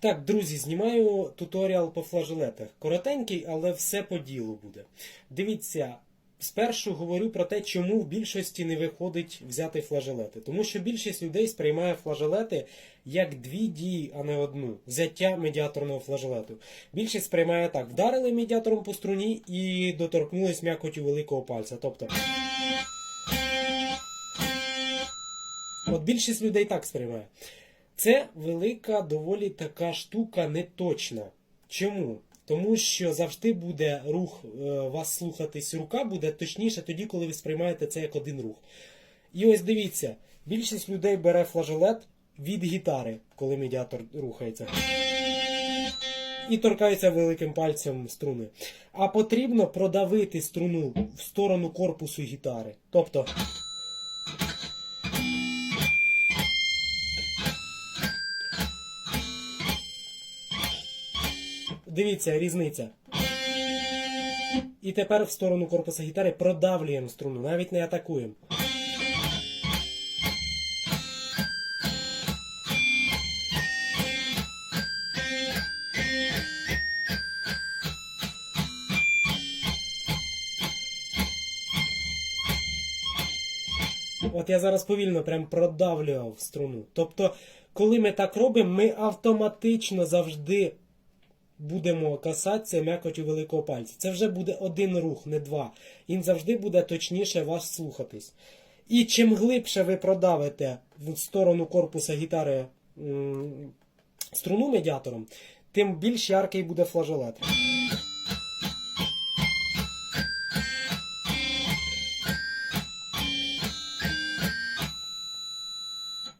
Так, друзі, знімаю туторіал по флажолетах. Коротенький, але все по ділу буде. Дивіться, спершу говорю про те, чому в більшості не виходить взяти флажолети. Тому що більшість людей сприймає флажолети як дві дії, а не одну. Взяття медіаторного флажолету. Більшість сприймає так: вдарили медіатором по струні і доторкнулись м'якотю великого пальця. Тобто. От більшість людей так сприймає. Це велика, доволі така штука неточна. Чому? Тому що завжди буде рух е, вас слухатись, рука буде точніше тоді, коли ви сприймаєте це як один рух. І ось дивіться, більшість людей бере флажолет від гітари, коли медіатор рухається. І торкається великим пальцем струни. А потрібно продавити струну в сторону корпусу гітари. Тобто. Дивіться, різниця. І тепер в сторону корпуса гітари продавлюємо струну, навіть не атакуємо. От я зараз повільно прям продавлював струну. Тобто, коли ми так робимо, ми автоматично завжди будемо касатися м'якоті великого пальця. Це вже буде один рух, не два. Він завжди буде точніше вас слухатись. І чим глибше ви продавите в сторону корпуса гітари м, струну медіатором, тим більш яркий буде флажолет.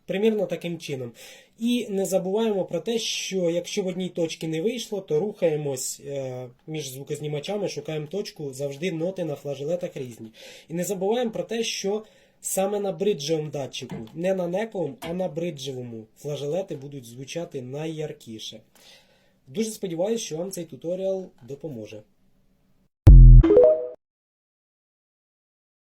Примірно таким чином. І не забуваємо про те, що якщо в одній точці не вийшло, то рухаємось е, між звукознімачами, шукаємо точку, завжди ноти на флажолетах різні. І не забуваємо про те, що саме на бриджевому датчику, не на нековому, а на бриджевому флажолети будуть звучати найяркіше. Дуже сподіваюся, що вам цей туторіал допоможе.